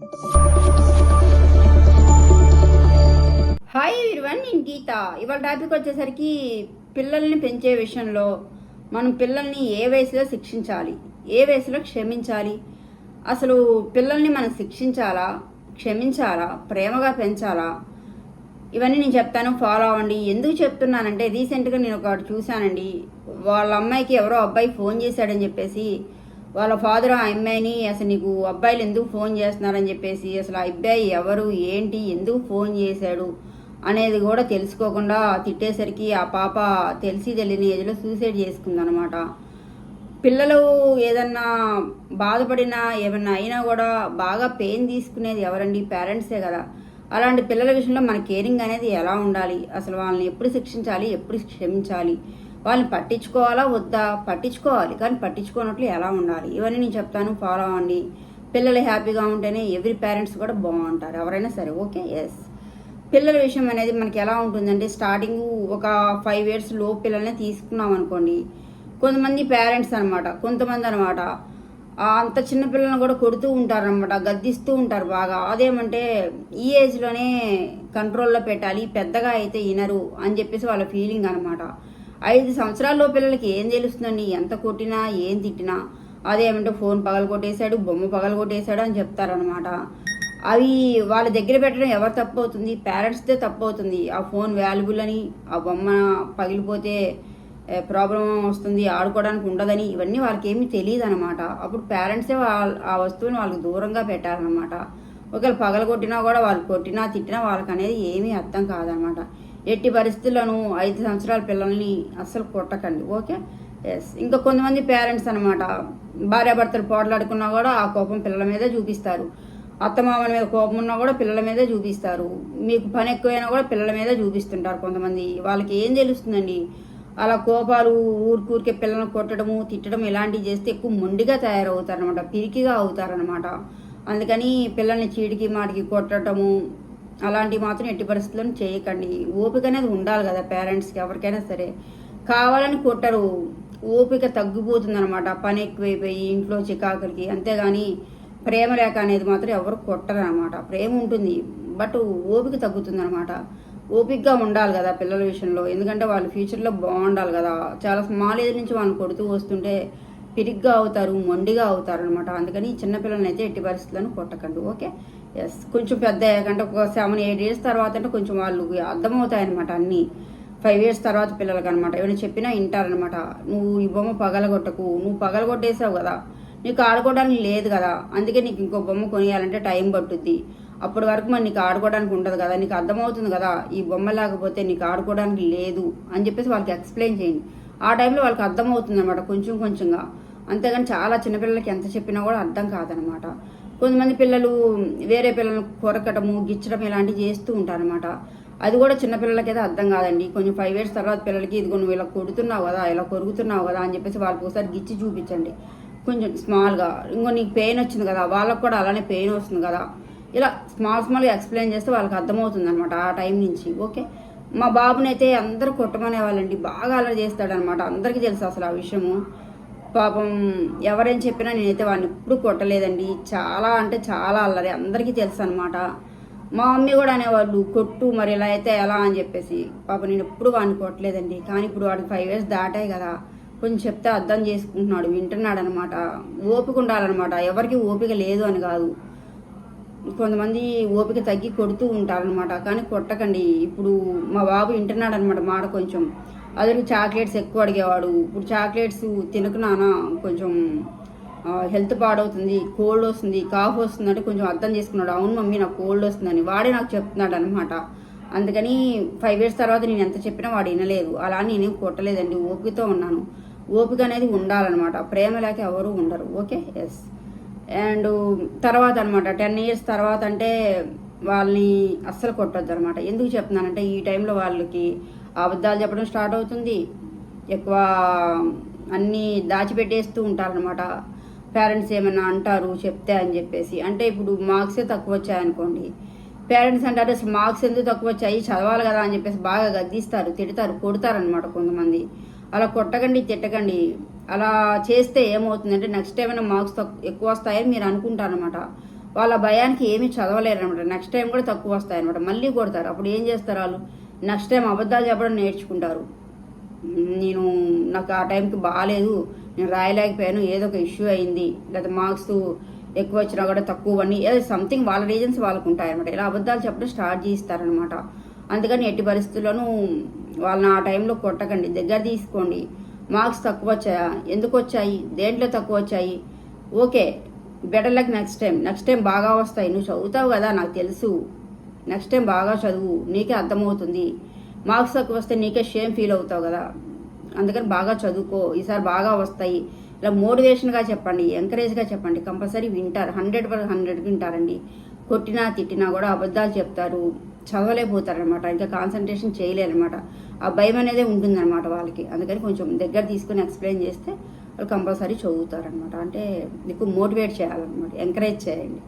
Hi ఇవన్ నేను గీత. ఇవాళ టాపిక్ వచ్చేసరికి పిల్లల్ని పెంచే విషయంలో మనం పిల్లల్ని ఏ వయసులో శిక్షించాలి ఏ వయసులో క్షమించాలి? అసలు పిల్లల్ని మనం శిక్షించాలా క్షమించాలా ప్రేమగా పెంచాలా? ఇవన్నీ నేను చెప్తాను ఫాలో అవ్వండి. ఎందుకు చెప్తున్నానంటే రీసెంట్గా నేను ఒకటి చూశానండి. వాళ్ళ అమ్మాయికి ఎవరో అబ్బాయి ఫోన్ చేశాడని చెప్పేసి వాళ్ళ ఫాదర్ ఆ అమ్మాయిని అసలు నీకు అబ్బాయిలు ఎందుకు ఫోన్ చేస్తున్నారని చెప్పేసి అసలు ఆ అబ్బాయి ఎవరు ఏంటి ఎందుకు ఫోన్ చేశాడు అనేది కూడా తెలుసుకోకుండా తిట్టేసరికి ఆ పాప తెలిసి తెలియని ఏజ్లో సూసైడ్ చేసుకుందనమాట పిల్లలు ఏదన్నా బాధపడినా ఏమన్నా అయినా కూడా బాగా పెయిన్ తీసుకునేది ఎవరండి? పేరెంట్సే కదా. అలాంటి పిల్లల విషయంలో మన కేరింగ్ అనేది ఎలా ఉండాలి? అసలు వాళ్ళని ఎప్పుడు శిక్షించాలి? ఎప్పుడు క్షమించాలి? వాళ్ళని పట్టించుకోవాలా? వద్దా? పట్టించుకోవాలి. కానీ పట్టించుకోనట్లు ఎలా ఉండాలి? ఇవన్నీ నేను చెప్తాను. ఫాలో అవ్వండి. పిల్లలు హ్యాపీగా ఉంటేనే ఎవ్రీ పేరెంట్స్ కూడా బాగుంటారు. ఎవరైనా సరే. ఓకే? ఎస్ పిల్లల విషయం అనేది మనకి ఎలా ఉంటుందంటే స్టార్టింగ్ ఒక ఫైవ్ ఇయర్స్లో పిల్లల్ని తీసుకున్నాం అనుకోండి. కొంతమంది పేరెంట్స్ అనమాట కొంతమంది అనమాట అంత చిన్న పిల్లల్ని కూడా కొడుతూ ఉంటారనమాట గద్దిస్తూ ఉంటారు బాగా. అదేమంటే ఈ ఏజ్లోనే కంట్రోల్లో పెట్టాలి. పెద్దగా అయితే వినరు అని చెప్పేసి వాళ్ళ ఫీలింగ్ అనమాట ఐదు సంవత్సరాల్లో పిల్లలకి ఏం తెలుస్తుందండి? ఎంత కొట్టినా ఏం తిట్టినా. అదేమంటే ఫోన్ పగల కొట్టేశాడు బొమ్మ పగల కొట్టేశాడు అని చెప్తారనమాట అవి వాళ్ళ దగ్గర పెట్టడం ఎవరు తప్పు అవుతుంది? పేరెంట్స్దే తప్పు అవుతుంది. ఆ ఫోన్ వాల్యుబుల్ అని ఆ బొమ్మ పగిలిపోతే ప్రాబ్లం వస్తుంది ఆడుకోవడానికి ఉండదని ఇవన్నీ వాళ్ళకి ఏమీ తెలియదు అనమాట అప్పుడు పేరెంట్సే వాళ్ళ ఆ వస్తువుని వాళ్ళకి దూరంగా పెట్టారనమాట ఒకవేళ పగల కొట్టినా కూడా వాళ్ళు కొట్టినా తిట్టినా వాళ్ళకి అనేది ఏమీ అర్థం కాదనమాట ఎట్టి పరిస్థితుల్లోనూ ఐదు సంవత్సరాల పిల్లల్ని అస్సలు కొట్టకండి ఓకే? ఎస్ ఇంకా కొంతమంది పేరెంట్స్ అనమాట భార్యాభర్తలు పోట్లాడుకున్నా కూడా ఆ కోపం పిల్లల మీదే చూపిస్తారు. అత్తమామల మీద కోపం ఉన్నా కూడా పిల్లల మీదే చూపిస్తారు. మీకు పని ఎక్కువైనా కూడా పిల్లల మీదే చూపిస్తుంటారు కొంతమంది. వాళ్ళకి ఏం తెలుస్తుందండి? అలా కోపాలు ఊరికూరికే పిల్లల్ని కొట్టడము తిట్టడం ఇలాంటివి చేస్తే ఎక్కువ మొండిగా తయారవుతారనమాట పిరికిగా అవుతారనమాట అందుకని పిల్లల్ని చీడికి మాటికి కొట్టడము అలాంటివి మాత్రం ఎట్టి పరిస్థితుల్లో చేయకండి. ఓపిక అనేది ఉండాలి కదా పేరెంట్స్కి ఎవరికైనా సరే. కావాలని కొట్టరు. ఓపిక తగ్గిపోతుంది అనమాట పని ఎక్కువైపోయి ఇంట్లో చికాకులకి. అంతేగాని ప్రేమ లేక అనేది మాత్రం ఎవరు కొట్టరు అనమాట ప్రేమ ఉంటుంది బట్ ఓపిక తగ్గుతుంది అనమాట ఓపికగా ఉండాలి కదా పిల్లల విషయంలో. ఎందుకంటే వాళ్ళ ఫ్యూచర్లో బాగుండాలి కదా. చాలా స్మాల్ ఏజ్ నుంచి వాళ్ళని కొడుతూ వస్తుంటే పిరిగ్గా అవుతారు మొండిగా అవుతారు అనమాట అందుకని చిన్నపిల్లలని అయితే ఎట్టి పరిస్థితులను కొట్టకండి. ఓకే? ఎస్ కొంచెం పెద్ద అయ్యాకంటే ఒక సెవెన్ ఎయిట్ ఇయర్స్ తర్వాత అంటే కొంచెం వాళ్ళు అర్థమవుతాయి అనమాట అన్నీ. ఫైవ్ ఇయర్స్ తర్వాత పిల్లలకి అనమాట ఏమైనా చెప్పినా వింటారనమాట నువ్వు ఈ బొమ్మ పగలగొట్టకు. నువ్వు పగలగొట్టేసావు కదా. నీకు ఆడుకోవడానికి లేదు కదా. అందుకే నీకు ఇంకో బొమ్మ కొనియాలంటే టైం పట్టుద్ది. అప్పటి వరకు మరి నీకు ఆడుకోవడానికి ఉండదు కదా. నీకు అర్థమవుతుంది కదా. ఈ బొమ్మ లేకపోతే నీకు ఆడుకోవడానికి లేదు అని చెప్పేసి వాళ్ళకి ఎక్స్ప్లెయిన్ చేయండి. ఆ టైంలో వాళ్ళకి అర్థమవుతుంది అనమాట కొంచెం కొంచెంగా. అంతేగాని చాలా చిన్నపిల్లలకి ఎంత చెప్పినా కూడా అర్థం కాదనమాట కొంతమంది పిల్లలు వేరే పిల్లలను కొరకటము గిచ్చడం ఇలాంటివి చేస్తూ ఉంటారనమాట అది కూడా చిన్నపిల్లలకైతే అర్థం కాదండి. కొంచెం ఫైవ్ ఇయర్స్ తర్వాత పిల్లలకి ఇదిగో నువ్వు ఇలా కొడుతున్నావు కదా ఇలా కొరుకుతున్నావు కదా అని చెప్పేసి వాళ్ళకి ఒకసారి గిచ్చి చూపించండి. కొంచెం స్మాల్గా ఇంకో నీకు పెయిన్ వచ్చింది కదా వాళ్ళకు కూడా అలానే పెయిన్ వస్తుంది కదా. ఇలా స్మాల్ స్మాల్గా ఎక్స్ప్లెయిన్ చేస్తే వాళ్ళకి అర్థమవుతుంది అనమాట ఆ టైం నుంచి. ఓకే మా బాబునైతే అందరూ కొట్టమనే వాళ్ళండి బాగా అలా చేస్తాడనమాట అందరికీ తెలుసు అసలు ఆ విషయము. పాపం ఎవరేం చెప్పినా నేనైతే వాడిని ఎప్పుడు కొట్టలేదండి. చాలా అంటే చాలా అల్లరి. అందరికీ తెలుసు అనమాట మా మమ్మీ కూడా అనేవాళ్ళు కొట్టు మరి ఇలా అయితే ఎలా? అని చెప్పేసి. పాప నేను ఎప్పుడు వాడిని కొట్టలేదండి. కానీ ఇప్పుడు వాడికి ఫైవ్ ఇయర్స్ దాటాయి కదా. కొంచెం చెప్తే అర్థం చేసుకుంటున్నాడు వింటున్నాడు అనమాట ఓపిక ఉండాలన్నమాట. ఎవరికి ఓపిక లేదు అని కాదు. కొంతమంది ఓపిక తగ్గి కొడుతూ ఉంటారనమాట కానీ కొట్టకండి. ఇప్పుడు మా బాబు వింటున్నాడు అనమాట మాట కొంచెం. అతను చాక్లెట్స్ ఎక్కువ అడిగేవాడు. ఇప్పుడు చాక్లెట్స్ తినకున్నానా కొంచెం హెల్త్ పాడవుతుంది కోల్డ్ వస్తుంది కాఫ్ వస్తుంది అంటే కొంచెం అర్థం చేసుకున్నాడు. అవును మమ్మీ నాకు కోల్డ్ వస్తుందని. వాడే నాకు చెప్తున్నాడు అనమాట అందుకని ఫైవ్ ఇయర్స్ తర్వాత నేను ఎంత చెప్పినా వాడు వినలేదు. అలా నేనేం కొట్టలేదండి. ఓపికతో ఉన్నాను. ఓపిక అనేది ఉండాలన్నమాట. ప్రేమ లేక ఎవరు ఉండరు. ఓకే? ఎస్ అండ్ తర్వాత అనమాట టెన్ ఇయర్స్ తర్వాత అంటే వాళ్ళని అస్సలు కొట్టొద్దు అనమాట ఎందుకు చెప్తున్నానంటే ఈ టైంలో వాళ్ళకి అబద్ధాలు చెప్పడం స్టార్ట్ అవుతుంది. ఎక్కువ అన్నీ దాచిపెట్టేస్తూ ఉంటారనమాట పేరెంట్స్ ఏమైనా అంటారు చెప్తే అని చెప్పేసి. అంటే ఇప్పుడు మార్క్సే తక్కువ వచ్చాయనుకోండి పేరెంట్స్ అంటారు అసలు మార్క్స్ ఎందుకు తక్కువ వచ్చాయి? చదవాలి కదా అని చెప్పేసి బాగా గద్దిస్తారు తిడతారు కొడతారనమాట కొంతమంది. అలా కొట్టకండి తిట్టకండి. అలా చేస్తే ఏమవుతుందంటే నెక్స్ట్ ఏమైనా మార్క్స్ ఎక్కువ వస్తాయని మీరు అనుకుంటారనమాట వాళ్ళ భయానికి ఏమీ చదవలేరు అనమాట నెక్స్ట్ టైం కూడా తక్కువ వస్తాయన్నమాట. మళ్ళీ కొడతారు. అప్పుడు ఏం చేస్తారు వాళ్ళు? నెక్స్ట్ టైం అబద్ధాలు చెప్పడం నేర్చుకుంటారు. నేను నాకు ఆ టైంకి బాగాలేదు నేను రాయలేకపోయాను. ఏదో ఒక ఇష్యూ అయింది. లేదా మార్క్స్ ఎక్కువ వచ్చినా కూడా తక్కువ అని ఏదో సంథింగ్ వాళ్ళ రీజన్స్ వాళ్ళకు ఉంటాయి అనమాట ఇలా అబద్ధాలు చెప్పడం స్టార్ట్ చేస్తారనమాట అందుకని ఎట్టి పరిస్థితుల్లోనూ వాళ్ళని ఆ టైంలో కొట్టకండి. దగ్గర తీసుకోండి. మార్క్స్ తక్కువ వచ్చాయా? ఎందుకు వచ్చాయి? దేంట్లో తక్కువ వచ్చాయి? Okay better luck next time next time బాగా వస్తాయి. నువ్వు చదువుతావు కదా నాకు తెలుసు. నెక్స్ట్ టైం బాగా చదువు నీకే అర్థమవుతుంది. మార్క్స్ తక్కువ వస్తే నీకే షేమ్ ఫీల్ అవుతావు కదా. అందుకని బాగా చదువుకో ఈసారి బాగా వస్తాయి. ఇలా మోటివేషన్గా చెప్పండి ఎంకరేజ్గా చెప్పండి. కంపల్సరీ వింటారు హండ్రెడ్ పర్ హండ్రెడ్ వింటారండి. కొట్టినా తిట్టినా కూడా అబద్ధాలు చెప్తారు. చదవలేకపోతారనమాట ఇంకా కాన్సన్ట్రేషన్ చేయలేరనమాట ఆ భయం అనేది ఉంటుందన్నమాట వాళ్ళకి. అందుకని కొంచెం దగ్గర తీసుకుని ఎక్స్ప్లెయిన్ చేస్తే వాళ్ళు కంపల్సరీ చదువుతారనమాట అంటే ఎక్కువ మోటివేట్ చేయాలన్నమాట. ఎంకరేజ్ చేయండి.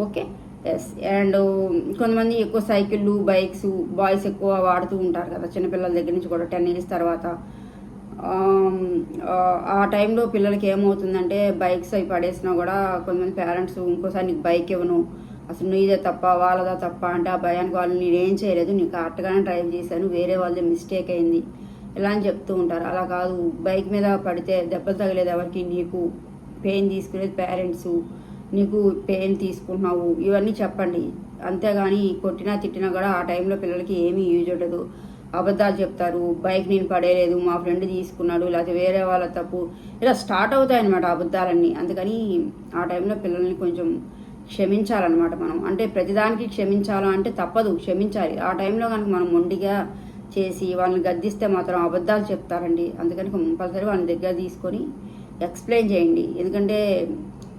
ఓకే ఎస్ అండ్ um, కొంతమంది ఎక్కువ సైకిళ్ళు బైక్స్ బాయ్స్ ఎక్కువ వాడుతూ ఉంటారు కదా చిన్నపిల్లల దగ్గర నుంచి కూడా టెన్ ఇయర్స్ తర్వాత. ఆ, టైంలో పిల్లలకి ఏమవుతుందంటే బైక్స్ అవి పడేసినా కూడా కొంతమంది పేరెంట్స్ ఇంకోసారి నీకు బైక్ ఇవ్వను అసలు నీదే తప్ప వాళ్ళదా తప్ప అంటే ఆ భయానికి వాళ్ళు నేనేం చేయలేదు నీకు కరెక్ట్గానే డ్రైవ్ చేశాను వేరే వాళ్ళది మిస్టేక్ అయింది ఇలా అని చెప్తూ ఉంటారు. అలా కాదు బైక్ మీద పడితే దెబ్బలు తగలేదు ఎవరికి నీకు. పెయిన్ తీసుకునేది పేరెంట్స్. నీకు పెయిన్ తీసుకుంటున్నావు ఇవన్నీ చెప్పండి. అంతేగాని కొట్టినా తిట్టినా కూడా ఆ టైంలో పిల్లలకి ఏమీ యూజ్ ఉండదు. అబద్ధాలు చెప్తారు బైక్ నేను పడేయలేదు మా ఫ్రెండ్ తీసుకున్నాడు లేకపోతే వేరే వాళ్ళ తప్పు. ఇలా స్టార్ట్ అవుతాయి అనమాట అబద్ధాలన్నీ. అందుకని ఆ టైంలో పిల్లల్ని కొంచెం క్షమించాలన్నమాట మనం. అంటే ప్రతిదానికి క్షమించాలా అంటే తప్పదు క్షమించాలి. ఆ టైంలో కనుక మనం మొండిగా చేసి వాళ్ళని గద్దిస్తే మాత్రం అబద్ధాలు చెప్తారండి. అందుకని కంపల్సరీ వాళ్ళని దగ్గర తీసుకొని ఎక్స్ప్లెయిన్ చేయండి. ఎందుకంటే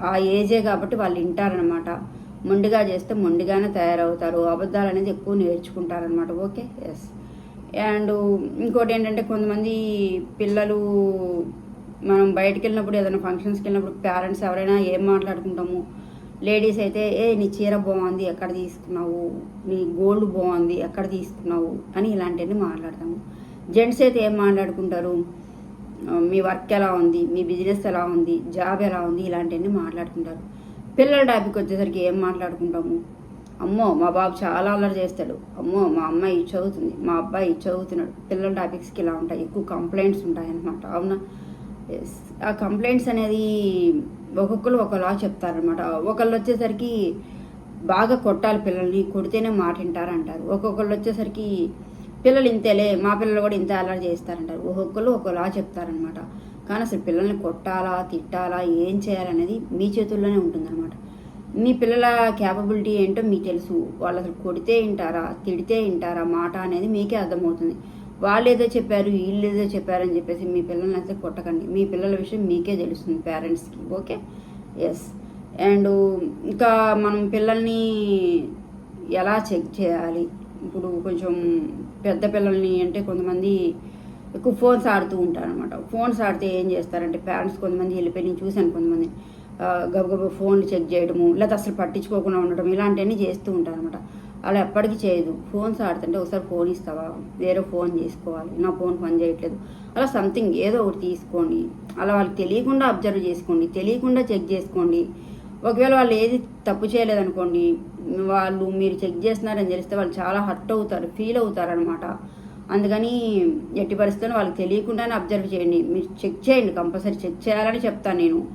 ఆ ఏజే కాబట్టి వాళ్ళు వింటారనమాట మొండిగా చేస్తే మొండిగానే తయారవుతారు. అబద్ధాలు అనేది ఎక్కువ నేర్చుకుంటారనమాట ఓకే? ఎస్ అండ్ ఇంకోటి ఏంటంటే కొంతమంది పిల్లలు మనం బయటకు వెళ్ళినప్పుడు ఏదైనా ఫంక్షన్స్కి వెళ్ళినప్పుడు పేరెంట్స్ ఎవరైనా ఏం మాట్లాడుకుంటాము? లేడీస్ అయితే ఏ నీ చీర బాగుంది ఎక్కడ తీసుకున్నావు? నీ గోల్డ్ బాగుంది ఎక్కడ తీసుకున్నావు? అని ఇలాంటివన్నీ మాట్లాడతాము. జెంట్స్ అయితే ఏం మాట్లాడుకుంటారు? మీ వర్క్ ఎలా ఉంది? మీ బిజినెస్ ఎలా ఉంది? జాబ్ ఎలా ఉంది? ఇలాంటివన్నీ మాట్లాడుకుంటారు. పిల్లల టాపిక్ వచ్చేసరికి ఏం మాట్లాడుకుంటాము? అమ్మో మా బాబు చాలా అల్లరి చేస్తాడు. అమ్మో మా అమ్మాయి ఇది చదువుతుంది. మా అబ్బాయి ఇది చదువుతున్నాడు. పిల్లల టాపిక్స్కి ఇలా ఉంటాయి. ఎక్కువ కంప్లైంట్స్ ఉంటాయన్నమాట. అవున? అవునా ఆ కంప్లైంట్స్ అనేది ఒక్కొక్కరు ఒకలా చెప్తారనమాట ఒకళ్ళు వచ్చేసరికి బాగా కొట్టాలి పిల్లల్ని కొడితేనే మాట వింటారంటారు. ఒక్కొక్కళ్ళు వచ్చేసరికి పిల్లలు ఇంతేలే మా పిల్లలు కూడా ఇంత అలర్ట్ చేస్తారంటారు. ఒక్కొక్కరు ఒకలా చెప్తారనమాట. కానీ అసలు పిల్లల్ని కొట్టాలా తిట్టాలా ఏం చేయాలనేది మీ చేతుల్లోనే ఉంటుందన్నమాట. మీ పిల్లల క్యాపబిలిటీ ఏంటో మీకు తెలుసు. వాళ్ళు అసలు కొడితే వింటారా తిడితే వింటారా మాట అనేది మీకే అర్థమవుతుంది. వాళ్ళు ఏదో చెప్పారు వీళ్ళు ఏదో చెప్పారని చెప్పేసి మీ పిల్లల్ని అయితే కొట్టకండి. మీ పిల్లల విషయం మీకే తెలుస్తుంది పేరెంట్స్కి ఓకే? ఎస్ అండ్ ఇంకా మనం పిల్లల్ని ఎలా చెక్ చేయాలి? ఇప్పుడు కొంచెం పెద్ద పిల్లల్ని అంటే కొంతమంది ఎక్కువ ఫోన్స్ ఆడుతూ ఉంటారనమాట ఫోన్స్ ఆడితే ఏం చేస్తారంటే పేరెంట్స్ కొంతమంది వెళ్ళిపోయి నేను చూశాను కొంతమంది గబగబ ఫోన్లు చెక్ చేయడము లేదా అసలు పట్టించుకోకుండా ఉండడం ఇలాంటివన్నీ చేస్తూ ఉంటారు అనమాట అలా ఎప్పటికీ చేయదు. ఫోన్స్ ఆడుతుంటే ఒకసారి ఫోన్ ఇస్తావా? వేరే ఫోన్ చేసుకోవాలి. నా ఫోన్ పని చేయట్లేదు. అలా సంథింగ్ ఏదో ఒకటి తీసుకోండి. అలా వాళ్ళకి తెలియకుండా అబ్జర్వ్ చేసుకోండి. తెలియకుండా చెక్ చేసుకోండి. ఒకవేళ వాళ్ళు ఏది తప్పు చేయలేదనుకోండి వాళ్ళు మీరు చెక్ చేస్తున్నారని తెలిస్తే వాళ్ళు చాలా హర్ట్ అవుతారు ఫీల్ అవుతారు అనమాట అందుకని ఎట్టి పరిస్థితుల్లో వాళ్ళకి తెలియకుండానే అబ్జర్వ్ చేయండి. మీరు చెక్ చేయండి కంపల్సరీ చెక్ చేయాలని చెప్తాను నేను.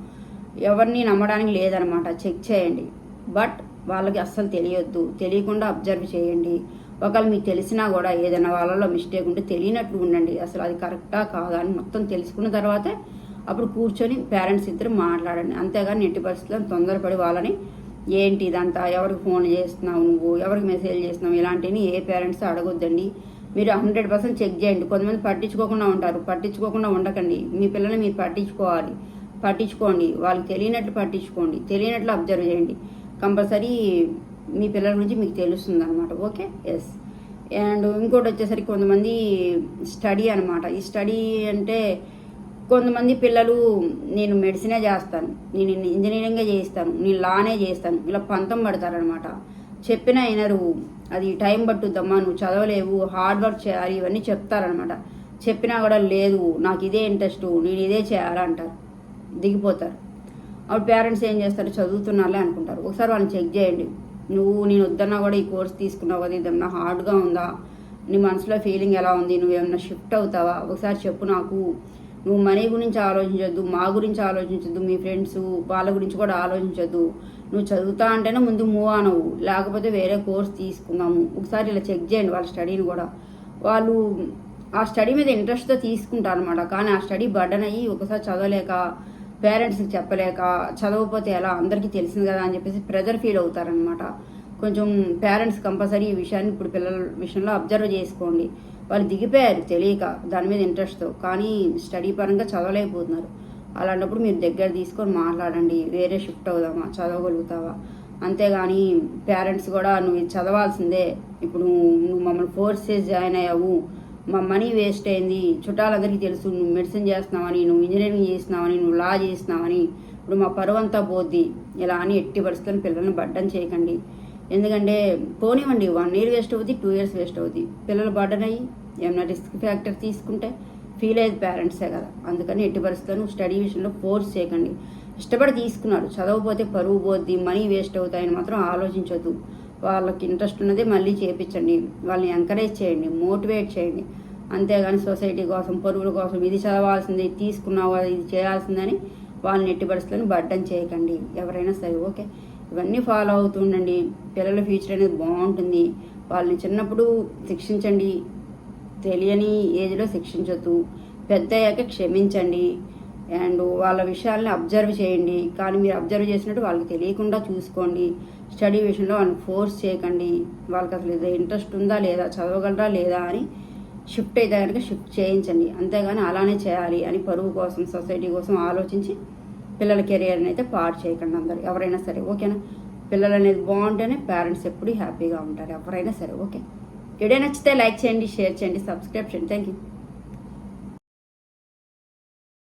ఎవరిని నమ్మడానికి లేదనమాట చెక్ చేయండి. బట్ వాళ్ళకి అస్సలు తెలియొద్దు. తెలియకుండా అబ్జర్వ్ చేయండి. ఒకవేళ మీకు తెలిసినా కూడా ఏదైనా వాళ్ళలో మిస్టేక్ ఉంటే తెలియనట్లు ఉండండి. అసలు అది కరెక్టా కాదా అని మొత్తం తెలుసుకున్న తర్వాతే అప్పుడు కూర్చొని పేరెంట్స్ ఇద్దరు మాట్లాడండి. అంతేగాని ఎట్టి పరిస్థితుల్లో తొందరపడి వాళ్ళని ఏంటి ఇదంతా? ఎవరికి ఫోన్ చేస్తున్నావు నువ్వు? ఎవరికి మెసేజ్ చేస్తున్నావు? ఇలాంటివి ఏ పేరెంట్స్ అడగొద్దండి. మీరు హండ్రెడ్ పర్సెంట్ చెక్ చేయండి. కొంతమంది పట్టించుకోకుండా ఉంటారు. పట్టించుకోకుండా ఉండకండి. మీ పిల్లల్ని మీరు పట్టించుకోవాలి. పట్టించుకోండి. వాళ్ళకి తెలియనట్లు పట్టించుకోండి. తెలియనట్లు అబ్జర్వ్ చేయండి. కంపల్సరీ మీ పిల్లల గురించి మీకు తెలుస్తుంది అనమాట ఓకే? ఎస్ అండ్ ఇంకోటి వచ్చేసరికి కొంతమంది స్టడీ అనమాట ఈ స్టడీ అంటే కొంతమంది పిల్లలు నేను మెడిసినే చేస్తాను నేను ఇంజనీరింగే చేస్తాను నేను లానే చేస్తాను. ఇలా పంతం పడతారనమాట చెప్పినా అయినరు అది టైం పట్టుద్దమ్మా నువ్వు చదవలేవు హార్డ్ వర్క్ చేయాలి ఇవన్నీ చెప్తారనమాట చెప్పినా కూడా లేదు నాకు ఇదే ఇంట్రెస్ట్ నేను ఇదే చేయాలంటారు దిగిపోతారు. అప్పుడు పేరెంట్స్ ఏం చేస్తారు? చదువుతున్నారులే అనుకుంటారు. ఒకసారి వాళ్ళని చెక్ చేయండి. నువ్వు నేను వద్దన్నా కూడా ఈ కోర్స్ తీసుకున్నావు కదా ఇదేమన్నా హార్డ్గా ఉందా? నీ మనసులో ఫీలింగ్ ఎలా ఉంది? నువ్వేమన్నా షిఫ్ట్ అవుతావా? ఒకసారి చెప్పు నాకు. నువ్వు మనీ గురించి ఆలోచించొద్దు మా గురించి ఆలోచించొద్దు మీ ఫ్రెండ్స్ వాళ్ళ గురించి కూడా ఆలోచించొద్దు. నువ్వు చదువుతా అంటేనే ముందు మూవ్ అనవు లేకపోతే వేరే కోర్స్ తీసుకుందాము. ఒకసారి ఇలా చెక్ చేయండి వాళ్ళ స్టడీని కూడా. వాళ్ళు ఆ స్టడీ మీద ఇంట్రెస్ట్తో తీసుకుంటారు అనమాట కానీ ఆ స్టడీ బర్డన్ అయ్యి ఒకసారి చదవలేక పేరెంట్స్కి చెప్పలేక చదవకపోతే ఎలా? అందరికీ తెలిసింది కదా అని చెప్పేసి ప్రెజర్ ఫీల్ అవుతారనమాట కొంచెం పేరెంట్స్ కంపల్సరీ ఈ విషయాన్ని ఇప్పుడు పిల్లల విషయంలో అబ్జర్వ్ చేసుకోండి. వాళ్ళు దిగిపోయారు తెలియక దాని మీద ఇంట్రెస్ట్తో కానీ స్టడీ పరంగా చదవలేకపోతున్నారు. అలాంటప్పుడు మీరు దగ్గర తీసుకొని మాట్లాడండి వేరే షిఫ్ట్ అవుదామా చదవగలుగుతావా? అంతేగాని పేరెంట్స్ కూడా నువ్వు చదవాల్సిందే. ఇప్పుడు నువ్వు మమ్మల్ని ఫోర్స్ చేసి జాయిన్ అయ్యావు. మా మనీ వేస్ట్ అయింది. చుట్టాలందరికీ తెలుసు నువ్వు మెడిసిన్ చేస్తున్నావని నువ్వు ఇంజనీరింగ్ చేస్తున్నావని నువ్వు లా చేస్తున్నావని. ఇప్పుడు మా పరువంతా అంతా పోద్ది. ఇలా అని ఎట్టి పరిస్థితులను పిల్లల్ని బడ్డం చేయకండి. ఎందుకంటే పోనివ్వండి వన్ ఇయర్ వేస్ట్ అవుద్ది టూ ఇయర్స్ వేస్ట్ అవుద్ది. పిల్లలు బర్డన్ అయ్యి ఏమైనా రిస్క్ ఫ్యాక్టర్ తీసుకుంటే ఫీల్ అయ్యేది పేరెంట్సే కదా. అందుకని ఎట్టి పరిస్థితుల్లో స్టడీ విషయంలో ఫోర్స్ చేయకండి. ఇష్టపడి తీసుకున్నారు. చదవకపోతే పరువు పోద్ది మనీ వేస్ట్ అవుతాయని మాత్రం ఆలోచించొద్దు. వాళ్ళకి ఇంట్రెస్ట్ ఉన్నదే మళ్ళీ చేపించండి. వాళ్ళని ఎంకరేజ్ చేయండి మోటివేట్ చేయండి. అంతేగాని సొసైటీ కోసం పరువుల కోసం ఇది చదవాల్సింది తీసుకున్నావా ఇది చేయాల్సిందని వాళ్ళని ఎట్టి పరిస్థితులను బడ్డం చేయకండి. ఎవరైనా సరే ఓకే? ఇవన్నీ ఫాలో అవుతుండండి. పిల్లల ఫ్యూచర్ అనేది బాగుంటుంది. వాళ్ళని చిన్నప్పుడు శిక్షించండి. తెలియని ఏజ్లో శిక్షించొద్దు. పెద్ద అయ్యాక క్షమించండి. అండ్ వాళ్ళ విషయాల్ని అబ్జర్వ్ చేయండి. కానీ మీరు అబ్జర్వ్ చేసినట్టు వాళ్ళకి తెలియకుండా చూసుకోండి. స్టడీ విషయంలో వాళ్ళని ఫోర్స్ చేయకండి. వాళ్ళకి అసలు ఏదో ఇంట్రెస్ట్ ఉందా లేదా చదవగలరా లేదా అని షిఫ్ట్ అయితే కనుక షిఫ్ట్ చేయించండి. అంతేగాని అలానే చేయాలి అని పరువు కోసం సొసైటీ కోసం ఆలోచించి పిల్లల కెరియర్ని అయితే పాడు చేయకండి అందరు ఎవరైనా సరే ఓకేనా? పిల్లలు అనేది బాగుంటేనే పేరెంట్స్ ఎప్పుడు హ్యాపీగా ఉంటారు ఎవరైనా సరే ఓకే? వీడియో నచ్చితే లైక్ చేయండి షేర్ చేయండి సబ్స్క్రైబ్ చేయండి. Thank you